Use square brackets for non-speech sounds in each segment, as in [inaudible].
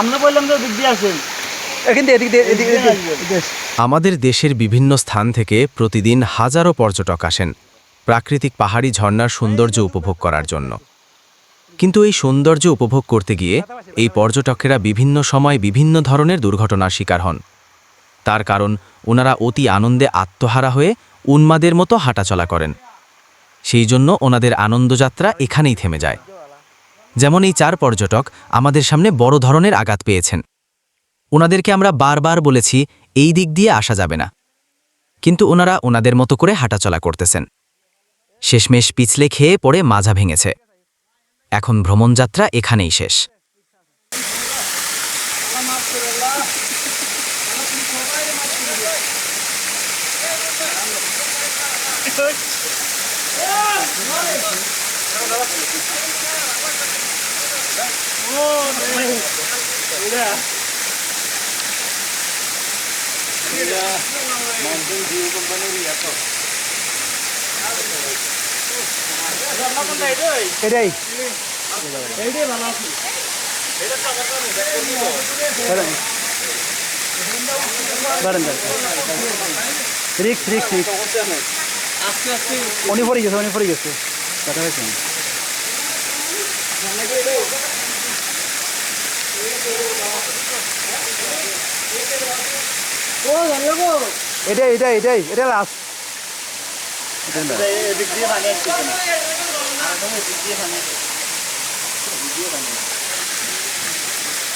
আমরা বললাম যে দিক দিয়ে আসেন। আমাদের দেশের বিভিন্ন স্থান থেকে প্রতিদিন হাজারো পর্যটক আসেন প্রাকৃতিক পাহাড়ি ঝর্ণার সৌন্দর্য উপভোগ করার জন্য। কিন্তু এই সৌন্দর্য উপভোগ করতে গিয়ে এই পর্যটকেরা বিভিন্ন সময় বিভিন্ন ধরনের দুর্ঘটনার শিকার হন। তার কারণ ওনারা অতি আনন্দে আত্মহারা হয়ে উন্মাদের মতো হাঁটাচলা করেন। সেই জন্য ওনাদের আনন্দযাত্রা এখানেই থেমে যায়। যেমন এই চার পর্যটক আমাদের সামনে বড় ধরনের আঘাত পেয়েছেন। ওনাদেরকে আমরা বারবার বলেছি এই দিক দিয়ে আসা যাবে না। কিন্তু ওনারা ওনাদের মতো করে হাঁটাচলা করতেছেন। শেষমেশ পিছলে খেয়ে পড়ে মাজা ভেঙেছে। এখন ভ্রমণযাত্রা এখানেই শেষ। [laughs] [laughs] [laughs] এটাই। দাঁড়ান দাঁড়ান রিক্স রিক্স রিক্স। উনি পড়ে গেছে উনি পড়ে গেছে। দেখা হয়েছে? এটাই এটাই এটাই এটা লাস্ট এদিক দিয়ে পানি আসছে এখানে। আর এখন এদিক দিয়ে পানি আসছে।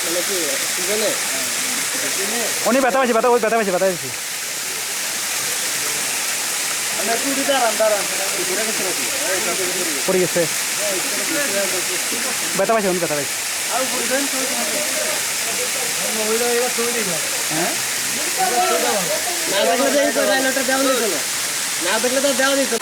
তাহলে কি, ঠিক আছে? উনি ব্যথা পাইছে ব্যথা ব্যথা পাইছে ব্যথা পাইছে? পড়ে গেছে ব্যথা পাইছে উনি ব্যথা পাইছে। হ্যাঁ না দেখলে তো দেওয়া দিত না। দেখলে তো দেওয়া দিত।